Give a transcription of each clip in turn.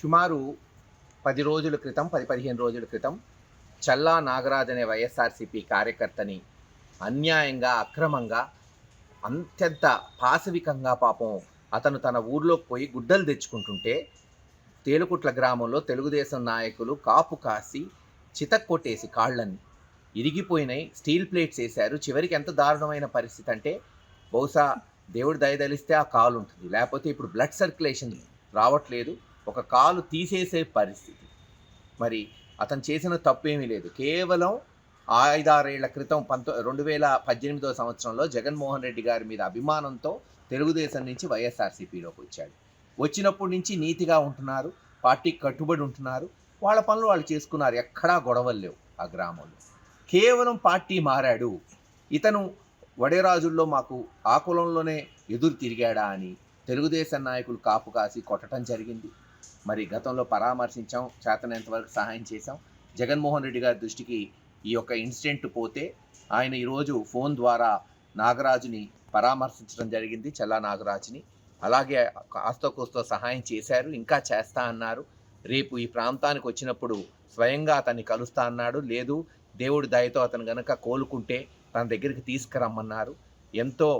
సుమారు పది రోజుల క్రితం పది పదిహేను రోజుల క్రితం చల్లా నాగరాజ్ అనే వైఎస్ఆర్సీపీ కార్యకర్తని అన్యాయంగా అక్రమంగా అత్యంత పాశవికంగా పాపం అతను తన ఊర్లోకి పోయి గుడ్డలు తెచ్చుకుంటుంటే తేలుకుట్ల గ్రామంలో తెలుగుదేశం నాయకులు కాపు కాసి చితక్కొట్టేసి కాళ్ళని ఇరిగిపోయినాయి స్టీల్ ప్లేట్స్ వేశారు. చివరికి ఎంత దారుణమైన పరిస్థితి అంటే బహుశా దేవుడు దయదలిస్తే ఆ కాలు ఉంటుంది లేకపోతే ఇప్పుడు బ్లడ్ సర్క్యులేషన్ రావట్లేదు. ఒక కాలు తీసేసే పరిస్థితి. మరి అతను చేసిన తప్పేమీ లేదు. కేవలం ఐదారేళ్ళ క్రితం పంతొ రెండు వేల పద్దెనిమిదో సంవత్సరంలో జగన్మోహన్ రెడ్డి గారి మీద అభిమానంతో తెలుగుదేశం నుంచి వైఎస్ఆర్సీపీలోకి వచ్చాడు. వచ్చినప్పటి నుంచి నీతిగా ఉంటున్నారు పార్టీకి కట్టుబడి ఉంటున్నారు. వాళ్ళ పనులు వాళ్ళు చేసుకున్నారు. ఎక్కడా గొడవలు లేవు ఆ గ్రామంలో. కేవలం పార్టీ మారాడు. ఇతను వడేరాజుల్లో మాకు ఆ కులంలోనే ఎదురు తిరిగాడా అని తెలుగుదేశం నాయకులు కాపు కాసి కొట్టడం జరిగింది. మరి గతంలో పరామర్శించాం చేతనంత వరకు సహాయం చేశాం. జగన్మోహన్ రెడ్డి గారి దృష్టికి ఈ యొక్క ఇన్సిడెంట్ పోతే ఆయన ఈరోజు ఫోన్ ద్వారా నాగరాజుని పరామర్శించడం జరిగింది చల్లా నాగరాజుని. అలాగే కాస్తో కోస్తో సహాయం చేశారు ఇంకా చేస్తా అన్నారు. రేపు ఈ ప్రాంతానికి వచ్చినప్పుడు స్వయంగా అతన్ని కలుస్తా అన్నాడు. లేదు దేవుడి దయతో అతను గనక కోలుకుంటే తన దగ్గరికి తీసుకురమ్మన్నారు. ఎంతో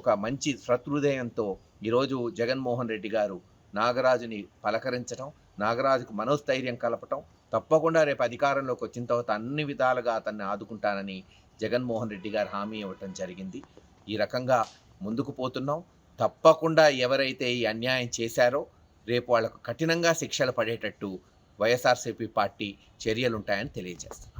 ఒక మంచి శత్రుదయంతో ఈరోజు జగన్మోహన్ రెడ్డి గారు నాగరాజుని పలకరించడం నాగరాజుకు మనోస్థైర్యం కలపటం తప్పకుండా రేపు అధికారంలోకి వచ్చిన తర్వాత అన్ని విధాలుగా అతన్ని ఆదుకుంటానని జగన్మోహన్ రెడ్డి గారు హామీ ఇవ్వటం జరిగింది. ఈ రకంగా ముందుకు పోతున్నాం. తప్పకుండా ఎవరైతే ఈ అన్యాయం చేశారో రేపు వాళ్ళకు కఠినంగా శిక్షలు పడేటట్టు వైఎస్ఆర్సీపీ పార్టీ చర్యలుంటాయని తెలియజేస్తాం